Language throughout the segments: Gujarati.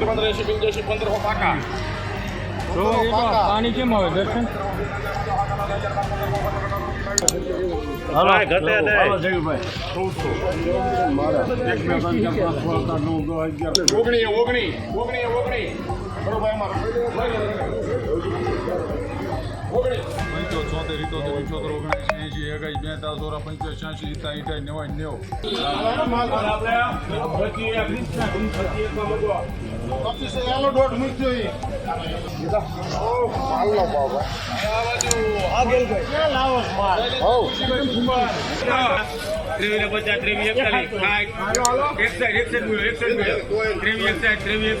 પંદર એસી પંચ્યાસી પંદર પાકા પાણી કેમ આવે દર્શન ઓગણી ઓગણી ઓગણી ઓગણી. બરોબર પંચો છોતેર ઇઠોતેર ઓગણીસ એસી એકાઈ બેતાલીસ સોળા પંચાસ છ્યાસી ઇતા ઇઠાઈ નેવાઈ નેવું ત્રેવીસ પચાસ ત્રેવીસ એકતાલીસ સાઠ એકસાઠ એકસઠ એકસઠ ત્રેવીસ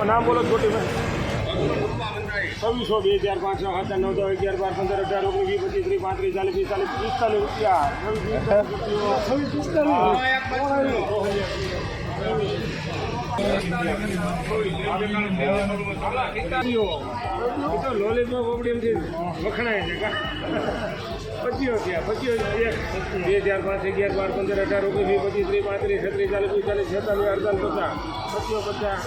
નામ બોલો છોટી છવ્વીસો બે હજાર પાંચસો સાત નવ દસ અગિયાર બાર પંદર અઢાર ઓગણીસ પચીસ ત્રીસ પાંત્રીસ ચાલીસ પિસ્તાલીસ પિસ્તાલીસ રૂપિયા. છવ્વીસ લોલીમાં પોપડી વખણાય છે કા પચીઓ થયા પચીઓ બે ચાર પાંચ અગિયાર બાર પંદર અઢાર ઓગણીસ પચીસ ત્રીસ પાંત્રીસ છત્રીસ ચાલીસ પિસ્તાલીસ છેતાલીસ અડતાલીસ પચાસ પચીઓ પચાસ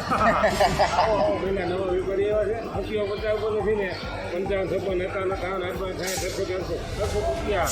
મહિના નવા વેપારી એવા છે પચીઓ પચાસ ઉપર નથી ને પંચાવન છપ્પન એકાવન અઠાવન અઠાવન સાઠ છસો ચારસો છસો રૂપિયા.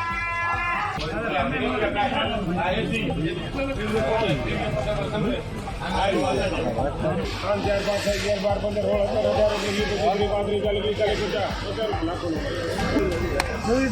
બાર પંદર સોળ અઢાર અઢાર ઓગણીસ વીસ પચીસ ત્રીસ પાંત્રીસ ચાલીસ પિસ્તાલીસ પચાસ પચાસ લાખો છવ્વીસ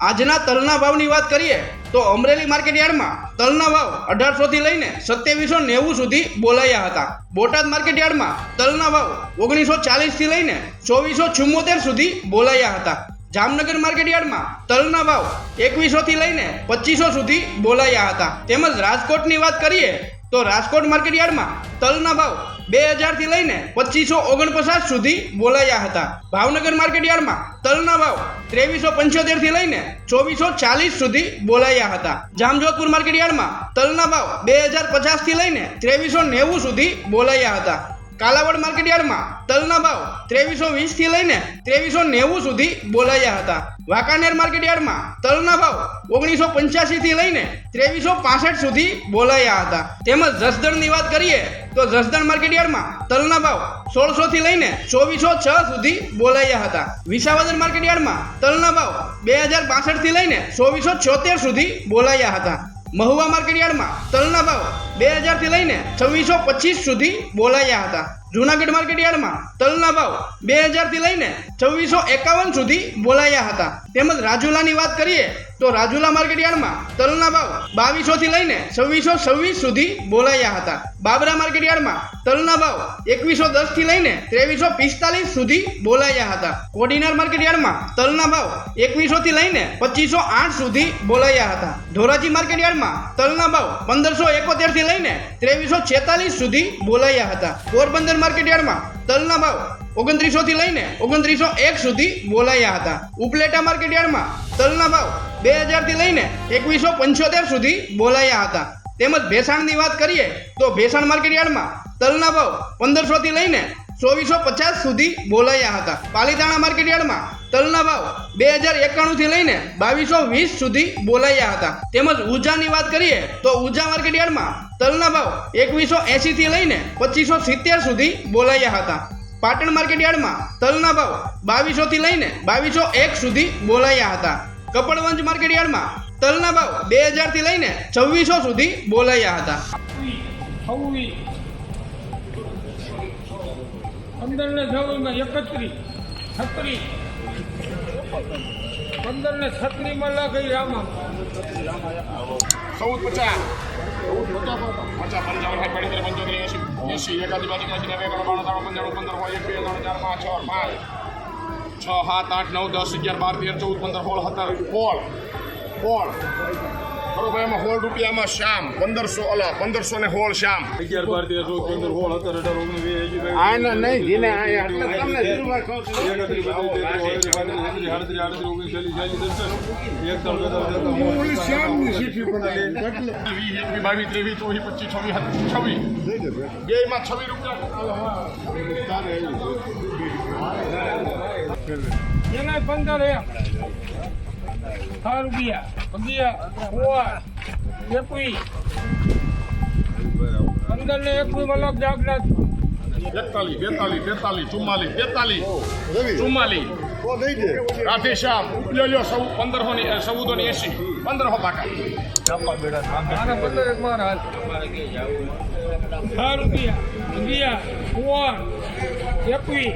આજના તલના ભાવની વાત કરીએ તો અમરેલી માર્કેટ યાર્ડમાં તલના ભાવ અઢારસો થી લઈને સત્યાવીસો નેવું સુધી બોલાયા હતા. બોટાદ માર્કેટ યાર્ડમાં તલના ભાવ ઓગણીસો ચાલીસથી લઈને ચોવીસો ચુમ્મોતેર સુધી બોલાયા હતા. જામનગર માર્કેટ યાર્ડમાં તલના ભાવ એકવીસો થી લઈને પચીસો સુધી બોલાયા હતા. તેમજ રાજકોટની વાત કરીએ તો રાજકોટ માર્કેટ યાર્ડમાં તલના ભાવ બે હજારથી લઈને પચીસો ઓગણપચાસ સુધી બોલાયા હતા. ભાવનગર માર્કેટ યાર્ડમાં તલના ભાવ ત્રેવીસો પંચોતેરથી લઈને ચોવીસો ચાલીસ સુધી બોલાયા હતા. જામજોધપુર માર્કેટ યાર્ડમાં તલના ભાવ બે હજાર પચાસથી લઈને ત્રેવીસો નેવું સુધી બોલાયા હતા. કાલાવડ માર્કેટ યાર્ડમાં તલના ભાવ ત્રેવીસો વીસથી લઈને ત્રેવીસો નેવું સુધી બોલાયા હતા. વાંકાનેર માર્કેટ યાર્ડમાં તલના ભાવ ઓગણીસો પંચ્યાસીથી લઈને ત્રેવીસો પાસઠ સુધી બોલાયા હતા. તેમજ જસદણની વાત કરીએ તો જસદણ માર્કેટ યાર્ડમાં તલના ભાવ સોળસોથી લઈને ચોવીસો છ સુધી બોલાયા હતા. વિસાવદર માર્કેટ યાર્ડમાં તલના ભાવ બે હજાર બાસઠથી લઈને ચોવીસો છોતેર સુધી બોલાયા હતા. મહુવા માર્કેટ યાર્ડમાં તલના ભાવ બે હજારથી લઈને છવ્વીસો પચીસ સુધી બોલાયા હતા. જૂનાગઢ માર્કેટ યાર્ડમાં તલના ભાવ બે હજારથી લઈને છવ્વીસો એકાવન સુધી બોલાયા હતા. તેમજ રાજુલાની વાત કરીએ તો રાજુલા માર્કેટ યાર્ડમાં તલના ભાવ બાવીસો થી લઈને છવ્વીસો છવ્વીસ સુધી બોલાયા હતા. બાબરા માર્કેટ યાર્ડમાં તલના ભાવ એકવીસો દસથી લઈને ત્રેવીસો પિસ્તાલીસ સુધી બોલાયા હતા. કોડીનાર માર્કેટ યાર્ડમાં તલના ભાવ એકવીસો થી લઈને પચીસો આઠ સુધી બોલાયા હતા. ધોરાજી માર્કેટ યાર્ડમાં તલના ભાવ પંદરસો એકોતેરથી લઈને ત્રેવીસો છેતાલીસ સુધી બોલાયા હતા. પોરબંદર માર્કેટ યાર્ડમાં તલના ભાવ ઓગણત્રીસો થી લઈને ઓગણત્રીસો એક સુધી બોલાયા હતા. ઉપલેટા માર્કેટ યાર્ડમાં તલના ભાવ બે હજારથી લઈને એકવીસો પંચોતેર સુધી બોલાયા હતા. તેમજ ભેસાણની વાત કરીએ તો ભેસાણ માર્કેટ યાર્ડમાં તલના ભાવ પંદરસોથી લઈને ચોવીસો પચાસ સુધી બોલાયા હતા. પાલીતાણા માર્કેટ યાર્ડમાં તલના ભાવ બે હજાર એકાણુંથી લઈને બાવીસો વીસ સુધી બોલાયા હતા. તેમજ ઉર્જાની વાત કરીએ તો ઊર્જા માર્કેટ યાર્ડમાં તલના ભાવ એકવીસો એંશીથી લઈને પચીસો સિત્તેર સુધી બોલાયા હતા. પાટણ માર્કેટ યાર્ડમાં તલના ભાવ બાવીસોથી લઈને બાવીસો એક સુધી બોલાયા હતા. કપડવંજ માર્કેટ યાર્ડમાં તલના ભાવ બે હજારથી લઈને છવ્વીસો સુધી બોલાયા હતા. પંદર ને છવ્વીસમાં એકત્રીસ છત્રીસ. પંદર ને છત્રીસમાં લખી રામા. ચૌદ પચાસ. પચાસ પંચાવન સાઠ પંચોતેર એસી એસી એકાદી બાજુ પંદર પંદર હોય એક બે ત્રણ ચાર પાંચ છ પાંચ. છ સાત આઠ નવ દસ અગિયાર બાર તેર ચૌદ પંદર સોળ સત્તર કોળ કોળ બરોબર એમાં હોળ રૂપિયામાં શ્યામ પંદરસો અલા પંદરસો ને હોળ શ્યામ અગિયાર બાર તેર ચૌદ પંદર હોળ સત્તર અઢાર ઓગણીસ વીસ આ નહીં જીને આ તમને દિલમાં કહું છું. બાવીસ ત્રેવીસ ચોવીસ પચીસ છવ્વીસ છવ્વીસ બે માં છવ્વીસ રૂપિયા એના પંદર એક છ રૂપિયા અગિયાર એકવીસ. પંદર ને એકવીસ જાગૃત એકતાલીસ બેતાલીસ તેતાલીસ ચુમ્માલીસ તેતાલીસ ચુમ્માલીસ. રાધે શ્યામ લ્યો લ્યો સૌ પંદરસો ની ચૌદો ની એસી પંદરસો પાકા. પંદર એક મારા હાલ. છ રૂપિયા અગિયાર એકવીસ.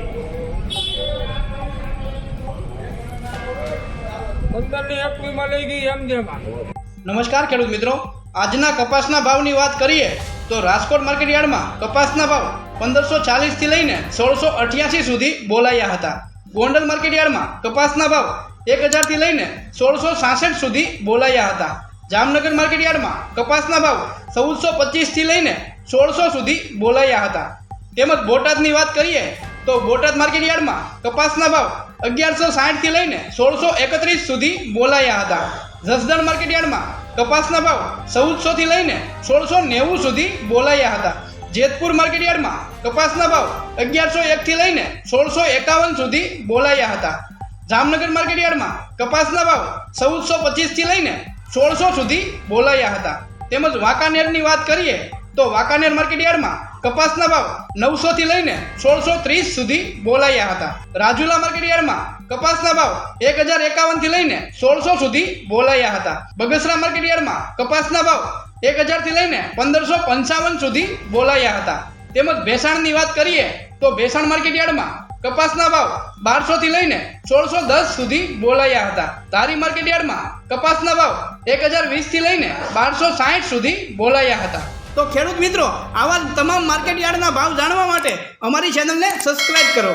નમસ્કાર ખેડૂત મિત્રો. આજના કપાસના ભાવની વાત કરીએ તો રાજકોટ માર્કેટ યાર્ડમાં કપાસના ભાવ પંદરસો ચાલીસથી લઈને સોળસો અઠ્યાસી સુધી બોલાયા હતા. ગોંડલ માર્કેટ યાર્ડમાં કપાસના ભાવ એક હજારથી લઈને સોળસો સાસઠ સુધી બોલાયા હતા. જામનગર માર્કેટ યાર્ડમાં કપાસના ભાવ ચૌદસો પચીસથી લઈને સોળસો સુધી બોલાયા હતા. તેમજ બોટાદની વાત કરીએ તો બોટાદ માર્કેટ યાર્ડમાં કપાસના ભાવ અગિયારસો સાઠથી લઈને સોળસો એકત્રીસ સુધી બોલાયા હતા. જસદણ માર્કેટ યાર્ડમાં કપાસના ભાવ ચૌદસોથી લઈને સોળસો નેવું સુધી બોલાયા હતા. જેતપુર માર્કેટ યાર્ડમાં કપાસના ભાવ અગિયારસો એકથી લઈને સોળસો એકાવન સુધી બોલાયા હતા. જામનગર માર્કેટ યાર્ડમાં કપાસના ભાવ ચૌદસો પચીસથી લઈને સોળસો સુધી બોલાયા હતા. તેમજ વાંકાનેરની વાત કરીએ તો વાંકાનેર માર્કેટ યાર્ડમાં કપાસના ભાવ નવસોથી લઈને સોળસો ત્રીસ સુધી બોલાયા હતા. રાજુલા માર્કેટ યાર્ડમાં કપાસના ભાવ એક હજાર એકાવનથી લઈને સોળસો સુધી બોલાયા હતા. બગસરા માર્કેટ યાર્ડમાં કપાસના ભાવ એક હજારથી લઈને પંદરસો પંચાવન સુધી બોલાયા હતા. તેમજ ભેસાણની વાત કરીએ તો ભેસાણ માર્કેટ યાર્ડમાં કપાસના ભાવ બારસો થી લઈને સોળસો દસ સુધી બોલાયા હતા. ધારી માર્કેટ યાર્ડમાં કપાસના ભાવ એક હજાર વીસથી લઈને બારસો સાઠ સુધી બોલાયા હતા. તો ખેડૂત મિત્રો આવા તમામ માર્કેટ યાર્ડના ભાવ જાણવા માટે અમારી ચેનલને સબસ્ક્રાઇબ કરો.